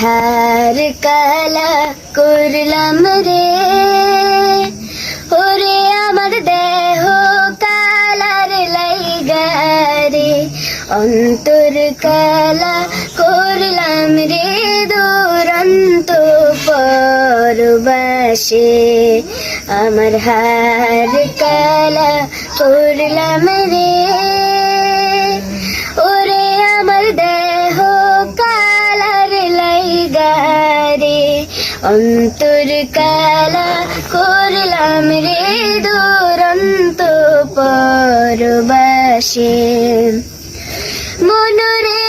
হার কালা করলাম রে ওরে আমার দেহ কালার লাইগারে অন্তর কালা করলাম রে দুরন্ত পরবাসে আমার হার কালা করলাম রে অন্তর কালা করলাম রে দুরন্ত পরবাসে। মনরে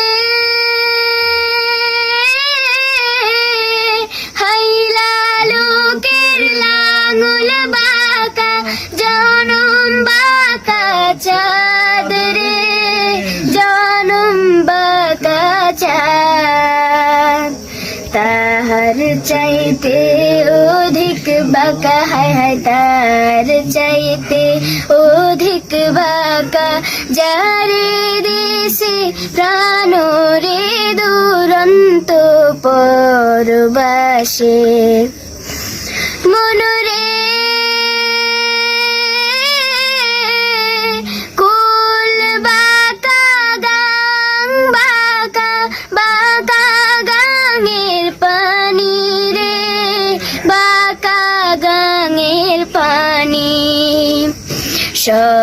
তাহার চাইতে অধিক বাঁকা, হায় হায় তার চাইতে অধিক বাঁকা। যারে দেশে প্রাণ রে দুরন্ত পরবাসে, মনরে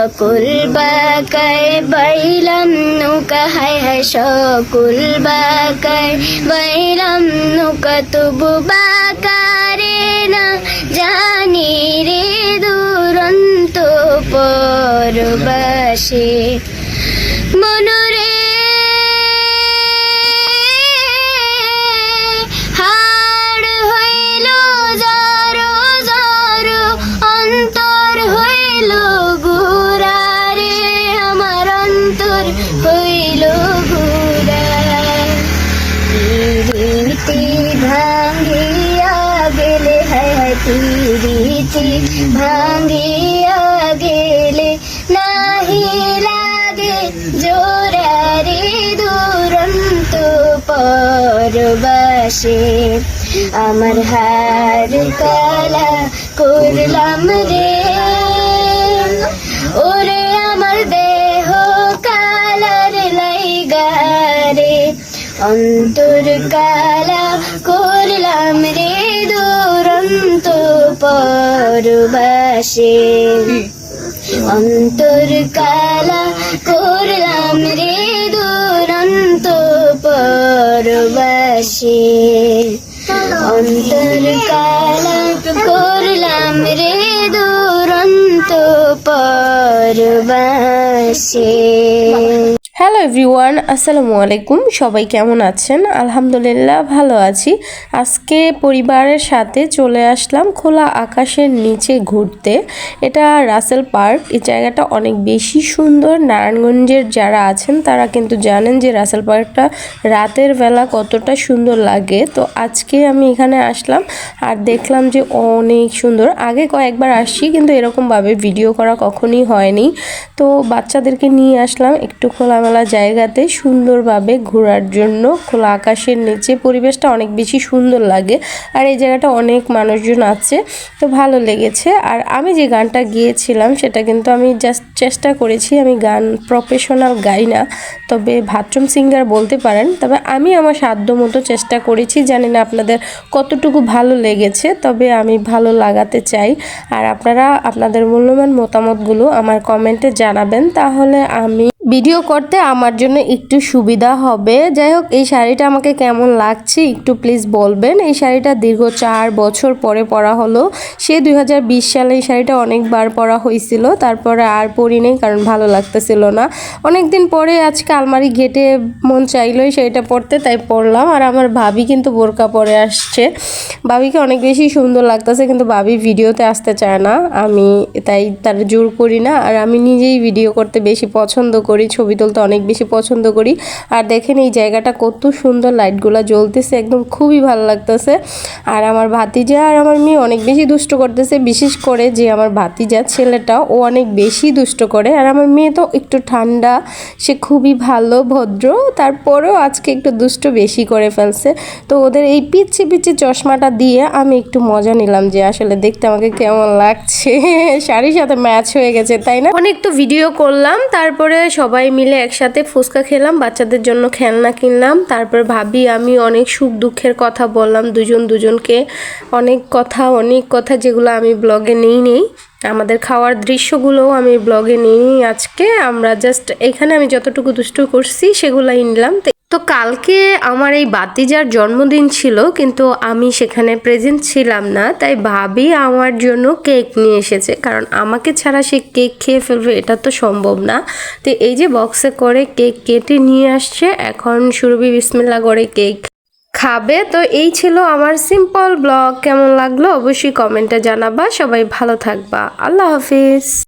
সকল বাকায় বাইলাম নৌকা হায় হায় সকল বাকায় বাইলাম বাকারে না জানি রে ভাঙ্গিয়া গেলে নাহি লাগে জোরারে দুরন্ত পরবাসে। আমার হার কালা করলাম রে। ওরে আমার দেহ কালার লাইগারে অন্তর কালা করলাম রে। পরবাসে। অন্তর কালা করলাম রে দুরন্ত পরবাসে। অন্তর কালা করলাম রে দুরন্ত পরবাসে। হ্যালো এভরিওয়ান আসসালামু আলাইকুম। সবাই কেমন আছেন? আলহামদুলিল্লাহ ভালো আছি। আজকে পরিবারের সাথে চলে আসলাম খোলা আকাশের নিচে ঘুরতে। এটা রাসেল পার্ক। এই জায়গাটা অনেক বেশি সুন্দর। নারায়ণগঞ্জের যারা আছেন, তারা কিন্তু জানেন যে রাসেল পার্কটা রাতের বেলা কতটা সুন্দর লাগে। তো আজকে আমি এখানে আসলাম আর দেখলাম যে অনেক সুন্দর। আগে কয়েকবার আসছি, কিন্তু এরকমভাবে ভিডিও করা কখনই হয়নি। তো বাচ্চাদেরকে নিয়ে আসলাম একটু খোলামেলা জায়গাতে সুন্দরভাবে ঘোরার জন্য খোলা আকাশের নিচে পরিবেশটা অনেক বেশি সুন্দর লাগে। আর এই জায়গাটা অনেক মানুষজন আছে, তো ভালো লেগেছে। আর আমি যে গানটা গিয়েছিলাম সেটা কিন্তু আমি জাস্ট চেষ্টা করেছি, আমি গান প্রফেশনাল গাই না, তবে ভাত্রুম সিঙ্গার বলতে পারেন। তবে আমি আমার সাধ্য মতো চেষ্টা করেছি, জানি না আপনাদের কতটুকু ভালো লেগেছে, তবে আমি ভালো লাগাতে চাই। আর আপনারা, আপনাদের মূল্যবান মতামতগুলো আমার কমেন্টে জানাবেন, তাহলে আমি ভিডিও করতে আমার জন্য একটু সুবিধা হবে। যাই হোক, এই শাড়িটা আমাকে কেমন লাগছে একটু প্লিজ বলবেন। এই শাড়িটা দীর্ঘ চার বছর পরে পরা হলো। সে দু হাজার বিশ সালে এই শাড়িটা অনেকবার পরা হয়েছিল। তারপরে আর পরি নেই কারণ ভালো লাগতেছিল না। অনেক দিন পরে আজকে আলমারি ঘেটে মন চাইলো এই শাড়িটা পরতে, তাই পরলাম। আর আমার ভাবি কিন্তু বোরকা পরে আসছে। ভাবিকে অনেক বেশি সুন্দর লাগতেছে, কিন্তু ভাবি ভিডিওতে আসতে চায় না। আমি তাই তার জোর করি না। আর আমি নিজেই ভিডিও করতে বেশি পছন্দ করি। করি, ছবি তুলতে অনেক বেশি পছন্দ করি। আর দেখেন এই জায়গাটা কত সুন্দর লাইটগুলো জ্বলতেছে, একদম খুবই ভালো লাগতেছে। আর আমার ভাতিজা আর আমার মেয়ে অনেক বেশি দুষ্ট করতেছে, বিশেষ করে যে আমার ভাতিজা ছেলেটা, ও অনেক বেশি দুষ্ট করে। আর আমার মেয়ে তো একটু ঠান্ডা, সে খুবই ভালো, ভদ্র, তারপরেও আজকে একটু দুষ্ট বেশি করে ফেলছে। তো ওদের এই পিচ্ছি পিচ্ছি চশমাটা দিয়ে আমি একটু মজা নিলাম যে আসলে দেখতে আমাকে কেমন লাগছে। শাড়ির সাথে ম্যাচ হয়ে গেছে, তাই না? অনেক তো ভিডিও করলাম, তারপরে সবাই মিলে একসাথে ফুচকা খেলাম, বাচ্চাদের জন্য খেলনা কিনলাম, তারপর ভাবি আমি অনেক সুখ দুঃখের কথা বললাম দুজন দুজনকে। অনেক কথা অনেক কথা যেগুলো আমি ব্লগে নেই নেই। আমাদের খাওয়ার দৃশ্যগুলোও আমি ব্লগে নিই আজকে। আমরা জাস্ট এখানে আমি যতটুকু দুষ্টু করছি সেগুলাই নিলাম। তো কালকে আমার এই বাতিজার জন্মদিন ছিল, কিন্তু আমি সেখানে প্রেজেন্ট ছিলাম না, তাই ভাবি আমার জন্য কেক নিয়ে এসেছে। কারণ আমাকে ছাড়া সে কেক খেয়ে ফেলবে, এটা তো সম্ভব না। তো এই যে বক্সে করে কেক কেটে নিয়ে আসছে, এখন সুরভি বিসমিল্লা করে কেক খাবে। তো এই ছিল আমার সিম্পল ব্লগ কেমন লাগল অবশ্যই কমেন্টে জানাবা। সবাই ভালো থাকবা। আল্লাহ হাফিজ।